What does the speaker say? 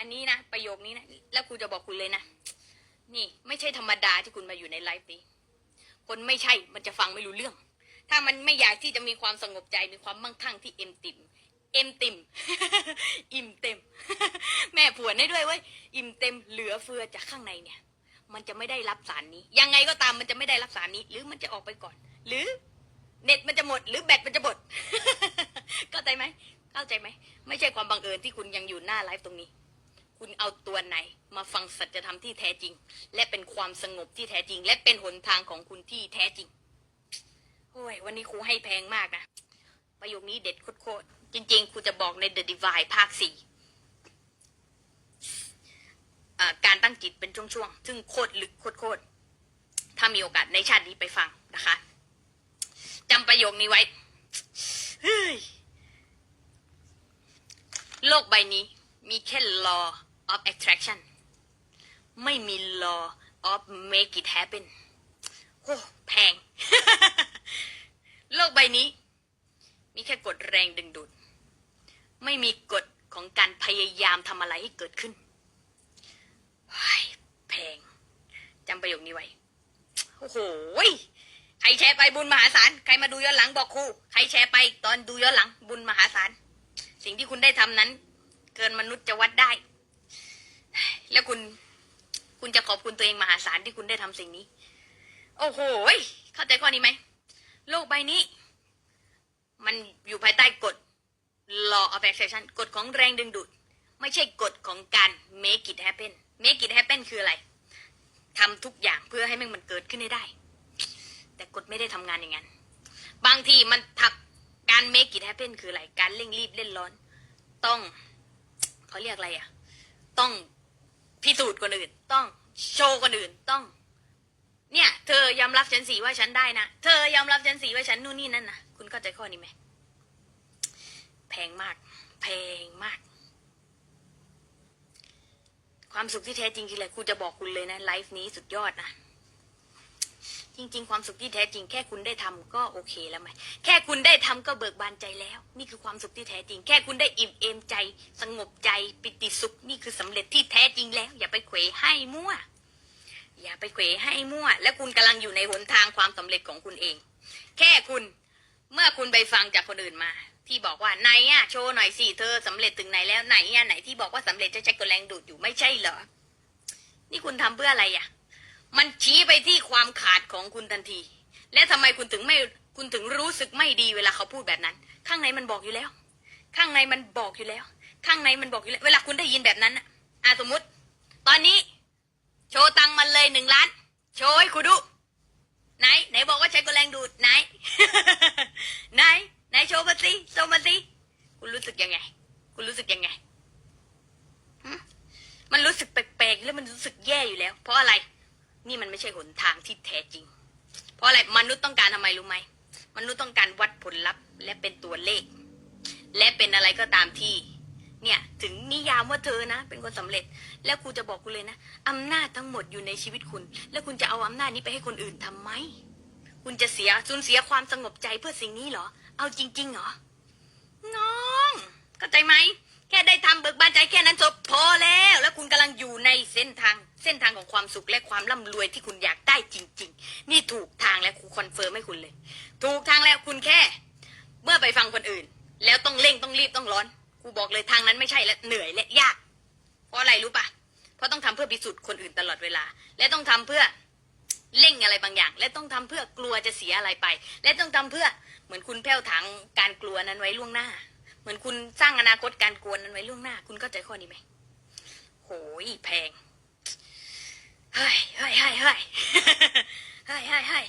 อันนี้นะประโยคนี้นะแล้วครูจะบอกคุณเลยนะนี่ ไม่ใช่ธรรมดาที่คุณมาอยู่ในไลฟ์นี้คนไม่ใช่มันจะฟังไม่รู้เรื่อง ถ้ามันไม่อยากที่จะมีความสงบใจมีความมั่งคั่งที่เอ็มติมเอ็มติมอิ่มเต็ม แม่ผัวได้ด้วยเว้ยอิ่มเต็มเหลือเฟือจากข้างในเนี่ย มันจะไม่ได้รับสารนี้ ยังไงก็ตามมันจะไม่ได้รับสารนี้ หรือมันจะออกไปก่อน หรือ เน็ตมันจะหมด หรือแบตมันจะหมดเข้าใจไหมเข้าใจไหมไม่ใช่ความบังเอิญที่คุณยังอยู่หน้าไลฟ์ตรงนี้ คุณเอาตัวไหน มาฟังสัจธรรมที่แท้จริง และเป็นความสงบที่แท้จริง และเป็นหนทางของคุณที่แท้จริงโอ้ยวันนี้ครูให้แพงมากนะประโยคนี้เด็ดโคตรจริง ๆครูจะบอกใน The Divide ภาคสี่การตั้งจิตเป็นช่วงๆ ซึ่งโคตรลึกโคตรๆถ้ามีโอกาสในชาตินี้ไปฟังนะคะจำประโยคนี้ไว้เฮ้ยโลกใบนี้มีแค่ law of attraction ไม่มี law of make it happen โอ้แพง โลกใบนี้ มีแค่กฎแรงดึงดูด ไม่มีกฎของการพยายามทำอะไรให้เกิดขึ้นวายแพงจำประโยคนี้ไว้ โอ้โหใครแชร์ไปบุญมหาศาล ใครมาดูย้อนหลังบอกครู ใครแชร์ไปตอนดูย้อนหลังบุญมหาศาล สิ่งที่คุณได้ทำนั้น เกินมนุษย์จะวัดได้ แล้วคุณ คุณจะขอบคุณตัวเองมหาศาลที่คุณได้ทำสิ่งนี้ โอ้โหเข้าใจข้อนี้ไหมโลกใบนี้ มันอยู่ภายใต้กฎ law of attraction กฎของแรงดึงดูด ไม่ใช่กฎของการ make it happen make it happen คืออะไรทำทุกอย่างเพื่อให้มันเกิดขึ้นให้ได้ แต่กฎไม่ได้ทำงานอย่างนั้น บางทีมันทับการ make it happen คืออะไร การเร่งรีบเล่นร้อน ต้องเขาเรียกอะไรอะ ต้อง พิสูจน์คนอื่น ต้องโชว์คนอื่นต้อง เนี่ย เธอยอมรับฉันสีว่าฉันได้นะเธอยอมรับฉันสีว่าฉันนู่นนี่นั่นนะคุณเข้าใจข้อนี้ไหมแพงมาก แพงมาก ความสุขที่แท้จริงคืออะไรครูจะบอกคุณเลยนะไลฟ์นี้สุดยอดนะ จริง ๆ ความสุขที่แท้จริง แค่คุณได้ทำก็โอเคแล้วไหมแค่คุณได้ทำก็เบิกบานใจแล้ว นี่คือความสุขที่แท้จริง แค่คุณได้อิ่มเอมใจ สงบใจปิติสุขนี่คือสำเร็จที่แท้จริงแล้ว อย่าไปเขวให้มั่ว อย่าไปเขวให้มั่ว และคุณกำลังอยู่ในหนทางความสำเร็จของคุณเอง แค่คุณเมื่อคุณไปฟังจากคนอื่นมาที่บอกว่าไหนอะโชว์หน่อยสิเธอสำเร็จถึงไหนแล้วไหนอะไหนที่บอกว่าสำเร็จจะใช้กดแรงดูดอยู่ไม่ใช่เหรอ นี่คุณทำเพื่ออะไรอะ มันชี้ไปที่ความขาดของคุณทันที และทำไมคุณถึงไม่คุณถึงรู้สึกไม่ดีเวลาเขาพูดแบบนั้น ข้างในมันบอกอยู่แล้ว ข้างในมันบอกอยู่แล้ว ข้างในมันบอกอยู่แล้ว เวลาคุณได้ยินแบบนั้นอะอะสมมติ ตอนนี้ โชว์ตังค์มันเลยหนึ่งล้าน โชว์ให้คุณดู ไหน ไหนบอกว่าใช้กดแรงดูดไหน ไหน ไหนโชว์มาสิโชว์มาสิคุณรู้สึกยังไง คุณรู้สึกยังไงมันรู้สึกแปลกๆแล้วมันรู้สึกแย่อยู่แล้ว เพราะอะไร นี่มันไม่ใช่หนทางที่แท้จริง เพราะอะไรมนุษย์ต้องการทำไมรู้ไหมมนุษย์ต้องการวัดผลลัพธ์ และเป็นตัวเลข และเป็นอะไรก็ตามที่ เนี่ย ถึงนิยามว่าเธอนะ เป็นคนสำเร็จ แล้วครูจะบอกคุณเลยนะอำนาจทั้งหมดอยู่ในชีวิตคุณ แล้วคุณจะเอาอำนาจนี้ไปให้คนอื่นทำไม คุณจะเสียสูญเสียความสงบใจเพื่อสิ่งนี้เหรอ เอาจริงๆเหรอ น้องเข้าใจไหม ค่ได้ทำเบิกบานใจแค่นั้นจบพอแล้ว แล้วคุณกำลังอยู่ในเส้นทาง เส้นทางของความสุขและความร่ำรวยที่คุณอยากได้จริง ๆ นี่ถูกทางแล้วครูคอนเฟิร์มให้คุณเลย ถูกทางแล้วคุณแค่ เมื่อไปฟังคนอื่น แล้วต้องเร่งต้องรีบต้องร้อนครูบอกเลยทางนั้นไม่ใช่และเหนื่อยและยาก เพราะอะไรรู้ปะเพราะต้องทำเพื่อพิสูจน์คนอื่นตลอดเวลา และต้องทำเพื่อเร่งอะไรบางอย่าง และต้องทำเพื่อกลัวจะเสียอะไรไป และต้องทำเพื่อเหมือนคุณแผ้วถางการกลัวนั้นไว้ล่วงหน้า เหมือนคุณสร้างอนาคตการกวนนั้นไว้ล่วงหน้า คุณเข้าใจข้อนี้ไหมโหยแพงเฮ้ยเฮ้ยเฮ้ยเฮ้ยเฮ้ยเฮ้ยเฮ้ย